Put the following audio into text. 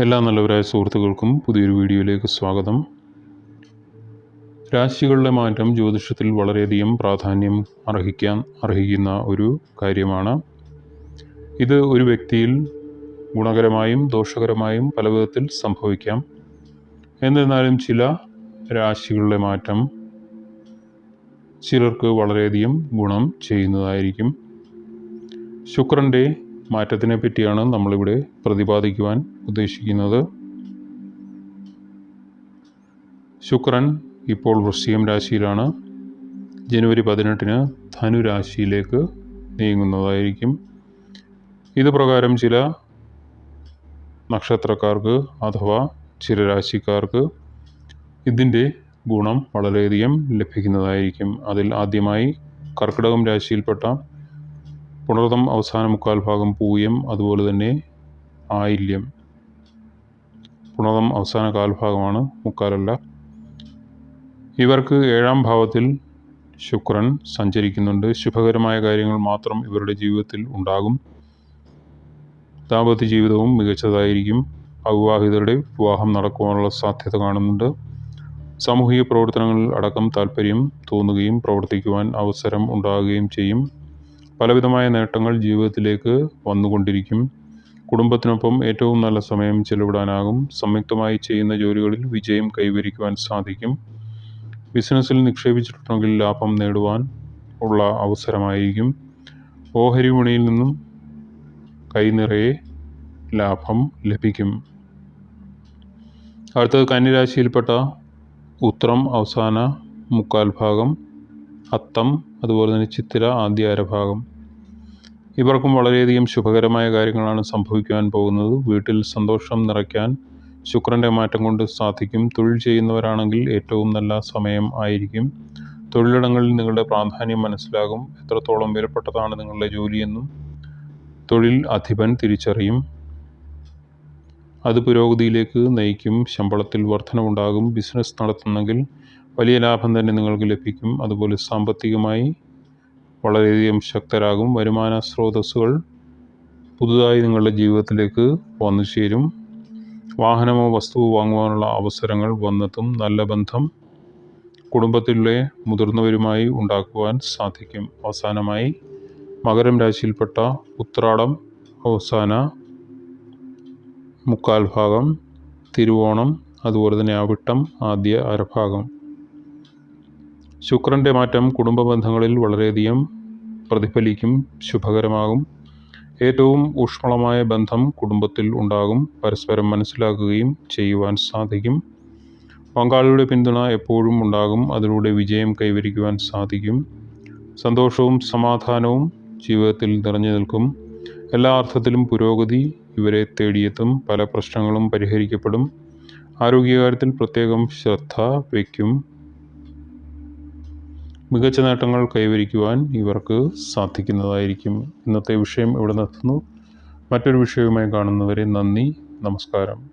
എല്ലാ നല്ലവരായ സുഹൃത്തുക്കൾക്കും പുതിയൊരു വീഡിയോയിലേക്ക് സ്വാഗതം. രാശികളുടെ മാറ്റം ജ്യോതിഷത്തിൽ വളരെയധികം പ്രാധാന്യം അർഹിക്കാൻ അർഹിക്കുന്ന ഒരു കാര്യമാണ്. ഇത് ഒരു വ്യക്തിയിൽ ഗുണകരമായും ദോഷകരമായും പല വിധത്തിൽ സംഭവിക്കാം. എന്നിരുന്നാലും ചില രാശികളുടെ മാറ്റം ചിലർക്ക് വളരെയധികം ഗുണം ചെയ്യുന്നതായിരിക്കും. ശുക്രന്റെ മാറ്റത്തിനെ പറ്റിയാണ് നമ്മളിവിടെ പ്രതിപാദിക്കുവാൻ ഉദ്ദേശിക്കുന്നത്. ശുക്രൻ ഇപ്പോൾ വൃശ്ചികം രാശിയിലാണ്. ജനുവരി പതിനെട്ടിന് ധനുരാശിയിലേക്ക് നീങ്ങുന്നതായിരിക്കും. ഇത് പ്രകാരം ചില നക്ഷത്രക്കാർക്ക് അഥവാ ചില രാശിക്കാർക്ക് ഇതിന്റെ ഗുണം വളരെയധികം ലഭിക്കുന്നതായിരിക്കും. അതിൽ ആദ്യമായി കർക്കിടകം രാശിയിൽപ്പെട്ട പുണർതം അവസാന മുക്കാൽ ഭാഗം പൂയം അതുപോലെ തന്നെ ആയില്യം. പുണർതം അവസാന കാൽഭാഗമാണ് മുക്കാലല്ല. ഇവർക്ക് ഏഴാം ഭാവത്തിൽ ശുക്രൻ സഞ്ചരിക്കുന്നുണ്ട്. ശുഭകരമായ കാര്യങ്ങൾ മാത്രം ഇവരുടെ ജീവിതത്തിൽ ഉണ്ടാകും. ദാമ്പത്യ ജീവിതവും മികച്ചതായിരിക്കും. അവിവാഹിതരുടെ വിവാഹം നടക്കുവാനുള്ള സാധ്യത കാണുന്നുണ്ട്. സാമൂഹിക പ്രവർത്തനങ്ങളിൽ അടക്കം താല്പര്യം തോന്നുകയും പ്രവർത്തിക്കുവാൻ അവസരം ഉണ്ടാകുകയും ചെയ്യും. പലവിധമായ നേട്ടങ്ങൾ ജീവിതത്തിലേക്ക് വന്നുകൊണ്ടിരിക്കും. കുടുംബത്തിനൊപ്പം ഏറ്റവും നല്ല സമയം ചെലവിടാനാകും. സംയുക്തമായി ചെയ്യുന്ന ജോലികളിൽ വിജയം കൈവരിക്കുവാൻ സാധിക്കും. ബിസിനസ്സിൽ നിക്ഷേപിച്ചിട്ടുണ്ടെങ്കിൽ ലാഭം നേടുവാൻ ഉള്ള അവസരമായിരിക്കും. ഓഹരി വിപണിയിൽ നിന്നും കൈനിറയെ ലാഭം ലഭിക്കും. അടുത്തത് കന്യരാശിയിൽപ്പെട്ട ഉത്രം അവസാന മുക്കാൽ ഭാഗം. അത്തം അതുപോലെ തന്നെ ചിത്തിര ആദ്യ അരഭാഗം. ഇവർക്കും വളരെയധികം ശുഭകരമായ കാര്യങ്ങളാണ് സംഭവിക്കുവാൻ പോകുന്നത്. വീട്ടിൽ സന്തോഷം നിറയ്ക്കാൻ ശുക്രന്റെ മാറ്റം കൊണ്ട് സാധിക്കും. തൊഴിൽ ചെയ്യുന്നവരാണെങ്കിൽ ഏറ്റവും നല്ല സമയം ആയിരിക്കും. തൊഴിലിടങ്ങളിൽ നിങ്ങളുടെ പ്രാധാന്യം മനസ്സിലാകും. എത്രത്തോളം വിലപ്പെട്ടതാണ് നിങ്ങളുടെ ജോലിയെന്നും തൊഴിൽ അധിപൻ തിരിച്ചറിയും. അത് പുരോഗതിയിലേക്ക് നയിക്കും. ശമ്പളത്തിൽ വർധനവുണ്ടാകും. ബിസിനസ് നടത്തുന്നെങ്കിൽ വലിയ ലാഭം തന്നെ നിങ്ങൾക്ക് ലഭിക്കും. അതുപോലെ സാമ്പത്തികമായി വളരെയധികം ശക്തരാകും. വരുമാന സ്രോതസ്സുകൾ പുതുതായി നിങ്ങളുടെ ജീവിതത്തിലേക്ക് വന്നു ചേരും. വാഹനമോ വസ്തുവോ വാങ്ങുവാനുള്ള അവസരങ്ങൾ വന്നെത്തും. നല്ല ബന്ധം കുടുംബത്തിലെ മുതിർന്നവരുമായി ഉണ്ടാക്കുവാൻ സാധിക്കും. അവസാനമായി മകരം രാശിയിൽപ്പെട്ട ഉത്രാടം അവസാന മുക്കാൽ ഭാഗം തിരുവോണം അതുപോലെ തന്നെ അവിട്ടം ആദ്യ അരഭാഗം. ശുക്രന്റെ മാറ്റം കുടുംബ ബന്ധങ്ങളിൽ വളരെയധികം പ്രതിഫലിക്കും ശുഭകരമാകും. ഏറ്റവും ഊഷ്മളമായ ബന്ധം കുടുംബത്തിൽ ഉണ്ടാകും. പരസ്പരം മനസ്സിലാക്കുകയും ചെയ്യുവാൻ സാധിക്കും. പങ്കാളിയുടെ പിന്തുണ എപ്പോഴും ഉണ്ടാകും. അതിലൂടെ വിജയം കൈവരിക്കുവാൻ സാധിക്കും. സന്തോഷവും സമാധാനവും ജീവിതത്തിൽ നിറഞ്ഞു നിൽക്കും. എല്ലാ അർത്ഥത്തിലും പുരോഗതി ഇവരെ തേടിയെത്തും. പല പ്രശ്നങ്ങളും പരിഹരിക്കപ്പെടും. ആരോഗ്യകാര്യത്തിൽ പ്രത്യേകം ശ്രദ്ധ വയ്ക്കും. മികച്ച നേട്ടങ്ങൾ കൈവരിക്കുവാൻ ഇവർക്ക് സാധിക്കുന്നതായിരിക്കും. ഇന്നത്തെ വിഷയം ഇവിടെ നിർത്തുന്നു. മറ്റൊരു വിഷയവുമായി കാണുന്നവരെ നന്ദി. നമസ്കാരം.